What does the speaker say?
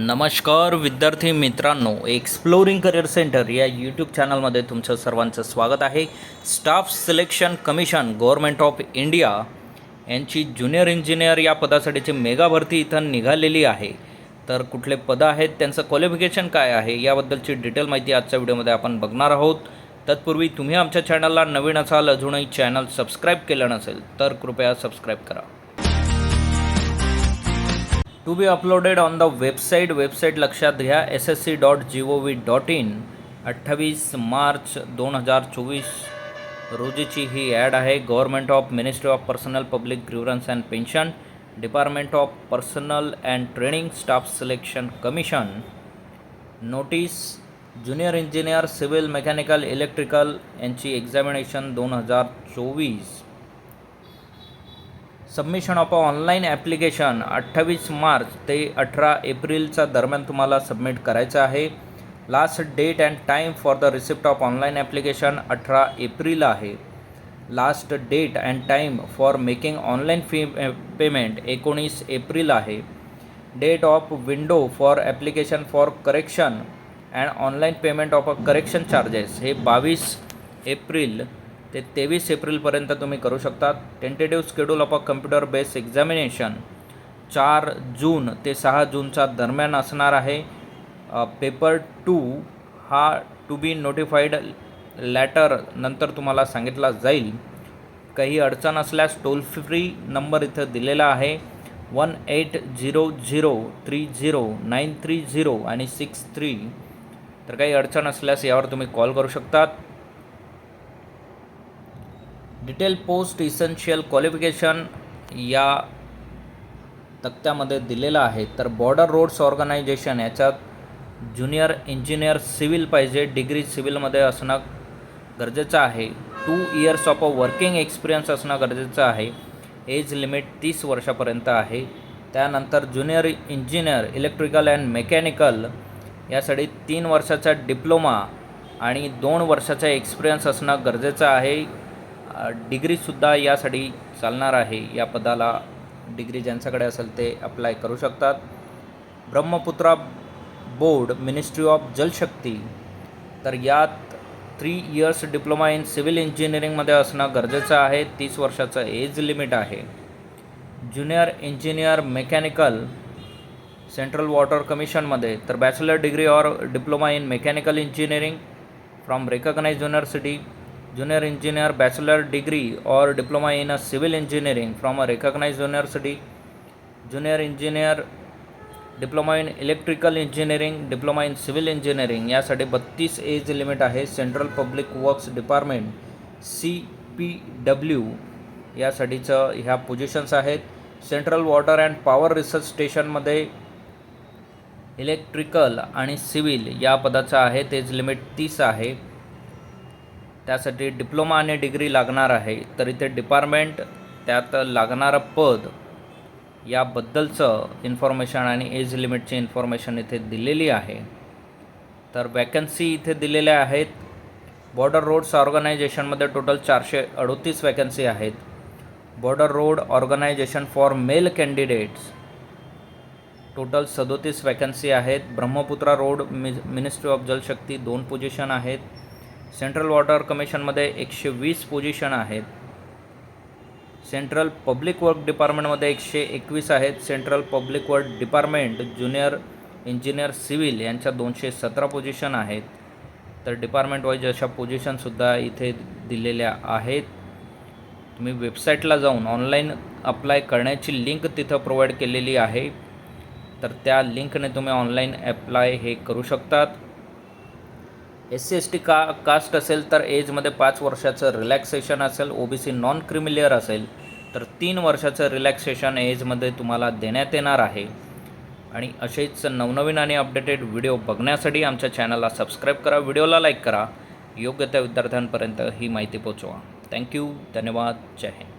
नमस्कार विद्यार्थी मित्रांनो. एक्सप्लोरिंग करिअर सेंटर या यूट्यूब चॅनलमध्ये तुमचं सर्वांचं स्वागत आहे. Staff selection commission government of India यांची ज्युनियर इंजिनियर या पदासाठीची मेगा भरती इथं निघालेली आहे. तर कुठले पदं आहेत त्यांचं क्वालिफिकेशन काय आहे याबद्दलची डिटेल माहिती आजच्या व्हिडिओमध्ये आपण बघणार आहोत. तत्पूर्वी तुम्ही आमच्या चॅनलला नवीन असाल अजूनही चॅनल सबस्क्राईब केलं नसेल तर कृपया सबस्क्राईब करा. To be uploaded on the website website लक्षात घ्या S S C dot G O V dot in अठ्ठावीस मार्च दोन हजार चोवीस रोजीची ही ॲड आहे. Government of ministry of personnel public grievance and pension department of personnel and training staff selection commission notice junior engineer civil mechanical electrical यांची examination दोन हजार चोवीस. Submission of a online application अठ्ठावीस मार्च ते अठरा एप्रिलच्या दरम्यान तुम्हाला सबमिट करायचं आहे. Last date and time for the receipt of online application अठरा एप्रिल आहे. Last date and time for making online fee payment एकोणीस एप्रिल आहे. Date of window for application for correction and online payment of a correction charges हे बावीस April ते तेवीस एप्रिलपर्यंत तुम्ही करू शकता tentative schedule of a computer base examination चार जून ते सहा जूनच्या दरम्यान असणार आहे. पेपर टू हा टू बी नोटिफाईड लॅटर नंतर तुम्हाला सांगितला जाईल. काही अडचण असल्यास टोल फ्री नंबर इथं दिलेला आहे. One eight zero zero three zero nine three zero आणि सिक्स थ्री. तर काही अडचण असल्यास यावर तुम्ही कॉल करू शकतात. डिटेल पोस्ट इसेन्शियल क्वालिफिकेशन या तक्त्यामध्ये दिलेलं आहे. तर बॉर्डर रोड्स ऑर्गनायझेशन याच्यात ज्युनियर इंजिनियर सिव्हिल पाहिजे. डिग्री सिव्हिलमध्ये असणं गरजेचं आहे. Two years of a working experience असणं गरजेचं आहे. एज लिमिट तीस वर्षापर्यंत आहे. त्यानंतर junior engineer electrical and mechanical यासाठी तीन वर्षाचा डिप्लोमा आणि दोन वर्षाचा एक्सपिरियन्स असणं गरजेचं आहे. डिग्रीसुद्धा यासाठी चालणार आहे. या पदाला डिग्री ज्यांच्याकडे असेल ते अप्लाय करू शकतात. Brahmaputra board ministry of Jalshakti तर यात three years diploma in civil इंजिनिअरिंगमध्ये असणं गरजेचं आहे. तीस वर्षाचं एज लिमिट आहे. Junior engineer mechanical central water कमिशनमध्ये तर bachelor degree or diploma in mechanical engineering from recognize university junior engineer bachelor degree or diploma in a civil engineering from a recognized university. Junior engineer diploma in electrical engineering diploma in civil engineering यासाठी बत्तीस age limit आहे. Central public works department C P W यासाठीचं ह्या positions आहेत. Central water and power research स्टेशनमध्ये electrical आणि civil या पदाचं आहे. तेज लिमिट तीस आहे. त्यासाठी डिप्लोमा आणि डिग्री लागणार आहे. तर इथे डिपार्टमेंट त्यात लागणारं पद याबद्दलचं इन्फॉर्मेशन आणि एज लिमिटची इन्फॉर्मेशन इथे दिलेली आहे. तर वॅकन्सी इथे दिलेल्या आहेत. बॉर्डर रोड्स ऑर्गनायझेशनमध्ये टोटल चारशे अडोतीस वॅकन्सी आहेत. Border road organisation for male candidates total सदोतीस वॅकन्सी आहेत. ब्रह्मपुत्रा रोड मि मिनिस्ट्री ऑफ जलशक्ती दोन पोझिशन आहेत. सेंट्रल वॉटर कमिशनमध्ये एकशे वीस पोझिशन आहेत. सेंट्रल पब्लिक वर्क डिपार्टमेंटमध्ये एकशे एकवीस आहेत. Central public work department junior engineer civil यांच्या दोनशे सतरा पोझिशन आहेत. तर डिपार्टमेंट वाईज अशा पोझिशनसुद्धा इथे दिलेल्या आहेत. तुम्ही वेबसाईटला जाऊन ऑनलाईन अप्लाय करण्याची लिंक तिथं प्रोव्हाइड केलेली आहे. तर त्या लिंकने तुम्ही ऑनलाईन अप्लाय हे करू शकतात. एस सी एस टी का कास्ट असेल तर एजमध्ये पाच वर्षाचं रिलॅक्सेशन असेल O B C non creamy layer असेल तर तीन वर्षाचं रिलॅक्सेशन एजमध्ये तुम्हाला देण्यात येणार आहे. आणि असेच नवनवीन आणि अपडेटेड व्हिडिओ बघण्यासाठी आमच्या चॅनलला सबस्क्राईब करा व्हिडिओला लाईक करा. योग्य त्या विद्यार्थ्यांपर्यंत ही माहिती पोचवा थँक्यू धन्यवाद. जय हिंद.